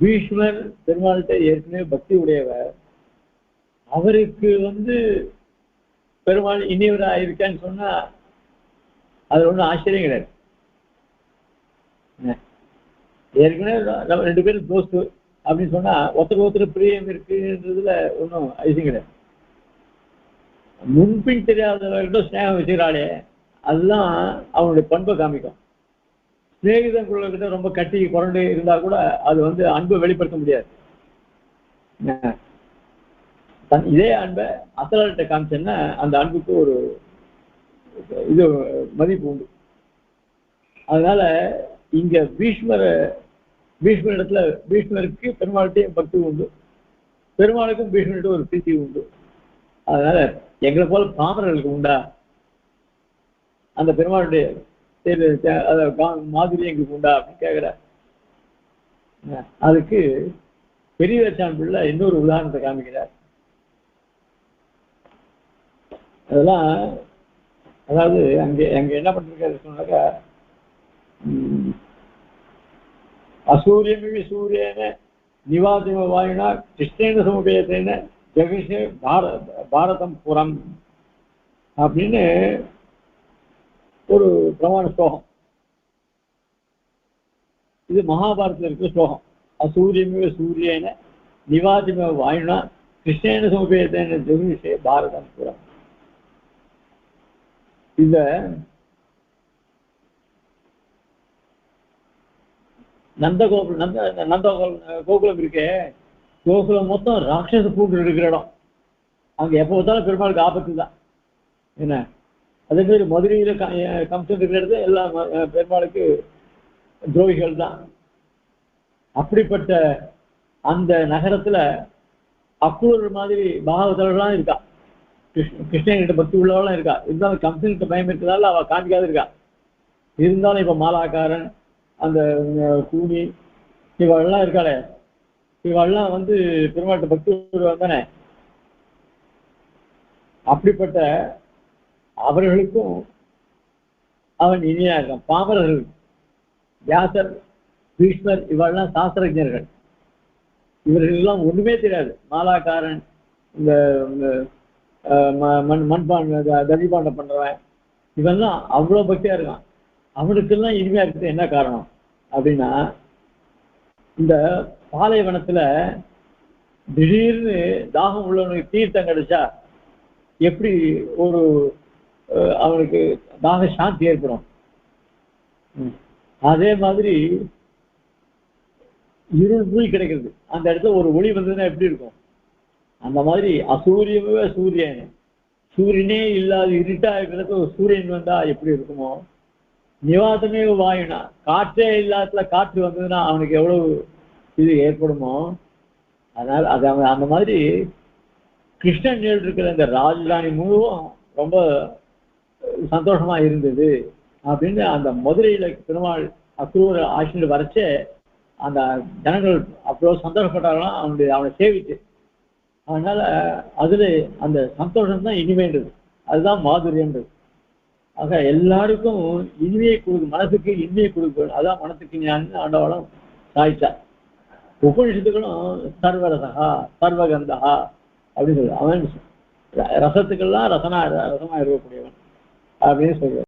பீஷ்மர் பெருமாள்கிட்ட ஏற்கனவே பக்தி உடையவர். அவருக்கு வந்து பெருமாள் இனியவரா ஆயிருக்கான்னு சொன்னா அது ஒண்ணும் ஆச்சரியம் கிடையாது. ஏற்கனவே நம்ம ரெண்டு பேரும் தோஸ்து அப்படின்னு சொன்னா ஒருத்தர் ஒருத்தர் பிரியம் இருக்குன்றதுல ஒன்றும் ஐசியம் கிடையாது. முன்பின் தெரியாதவர்கிட்ட ஸ்நேகம் வச்சுக்கிறாளே அதுதான் அவனுடைய பண்பை காமிக்கும். சிநேகிதங்குள்ளகிட்ட ரொம்ப கட்டி குரண்டு இருந்தா கூட அது வந்து அன்பை வெளிப்படுத்த முடியாது. தன் இதே அன்பை அசலாட்ட காமிச்சேன்னா அந்த அன்புக்கு ஒரு இது மதிப்பு உண்டு. அதனால இங்க பீஷ்மர் பீஷ்மர் இடத்துல பீஷ்மருக்கு பெருமாள்கிட்டையும் பக்தி உண்டு. பெருமாளுக்கும் பீஷ்மர்கிட்ட ஒரு பிரீத்தி உண்டு. அதனால எங்களை போல பாமரர்களுக்கு உண்டா? அந்த பெருமாளுடைய மாதிரி எங்களுக்கு உண்டா அப்படின்னு கேட்கிற அதுக்கு பெரியவேச்சான் பிள்ளை இன்னொரு உதாரணத்தை காமிக்கிறார். அதெல்லாம் அதாவது அங்கே அங்க என்ன பண்ணிருக்காரு சொன்னாக்கா ம், அசூரியமிவி சூரியன நிவாதிம வாயுனா கிருஷ்ணேன சமுபயத்தேன ஜெகிஷ பார பாரதம் புறம் அப்படின்னு ஒரு பிரமாண ஸ்லோகம். இது மகாபாரதத்தில் இருக்கிற ஸ்லோகம். அசூரியமே சூரியன நிவாதிமே வாயுனா கிருஷ்ணேன சமுபயத்தேன ஜெகஷே பாரதம் புறம் இந்த நந்தகோகுலம் நந்த நந்தகோகுலம் கோகுலம் இருக்கே. கோகுலம் மொத்தம் ராட்சச பூண்டு இருக்கிற இடம். அங்க எப்போ பார்த்தாலும் பெருமாளுக்கு ஆபத்து தான். என்ன? அதே மாதிரி மதுரையில கம்சன் இருக்கிற இடத்துல எல்லாம் பெருமாளுக்கு துரோகிகள் தான். அப்படிப்பட்ட அந்த நகரத்துல அக்ரூர் மாதிரி பாகவதெல்லாம் இருக்கா? கிருஷ்ண கிருஷ்ணகிட்ட பக்தி உள்ளவெல்லாம் இருக்கா? இருந்தாலும் கம்சன்கிட்ட பயம் இருக்கிறதால அவள் காமிக்காத இருக்கா? இருந்தாலும் இப்ப மாலாக்காரன் அந்த கூனி இவெல்லாம் இருக்காளே. இவெல்லாம் வந்து பெருமாட்ட பக்தி உள்ளவன் தானே. அப்படிப்பட்ட அவர்களுக்கும் அவன் இனியா இருக்கான் பாமரர்கள் வியாசர் பீஷ்மர் இவெல்லாம் சாஸ்திரஜர்கள் இவர்களெல்லாம் ஒண்ணுமே தெரியாது. மாலாக்காரன் இந்த மண் மண்பாண்ட த- தடிபாண்டம் பண்றவன் இவெல்லாம் அவ்வளவு பக்தியா இருக்கான். அவனுக்கெல்லாம் இனிமையா இருக்கிறது என்ன காரணம்? அப்படின்னா இந்த பாலைவனத்துல திடீர்னு தாகம் உள்ளவனுக்கு தீர்த்தம் கிடைச்சா எப்படி ஒரு அவனுக்கு தாக சாந்தி ஏற்படும். அதே மாதிரி இருள் மூழ்கி கிடைக்கிறது. அந்த இடத்துல ஒரு ஒளி வந்ததுன்னா எப்படி இருக்கும்? அந்த மாதிரி அசூரியமே சூரியன். சூரியனே இல்லாத இருட்டா இருக்கிறது ஒரு சூரியன் வந்தா எப்படி இருக்குமோ? நிவாதமே வாயுனா. காற்றே இல்லாததுல காற்று வந்ததுன்னா அவனுக்கு எவ்வளவு இது ஏற்படுமோ? அதனால அது அந்த மாதிரி கிருஷ்ணன் இருக்கிற இந்த ராஜதானி முழுவதும் ரொம்ப சந்தோஷமா இருந்தது அப்படின்னு அந்த மதுரையில பெருமாள் அக்ரூர ஆட்சியில் வரைச்சே அந்த ஜனங்கள் அவ்வளோ சந்தோஷப்பட்டாங்களாம் அவனுடைய அவனை சேவிச்சு அதனால அதுல அந்த சந்தோஷம் தான் இனிமைன்றது. அதுதான் மாதுரியன்றது. ஆக எல்லாருக்கும் இனிமையை கொடுக்கும் மனசுக்கு இனிமையை கொடுக்கும் அதான் மனசுக்கு ஞானம் ஆண்டவளம் சாய்ச்சா உபனிஷத்துக்களும் சர்வரசகா சர்வகந்தகா அப்படின்னு சொல்லு அவன் ரசத்துக்கெல்லாம் ரசனா ரசமா இருக்கக்கூடியவன். அப்படின்னு சொல்லுவார்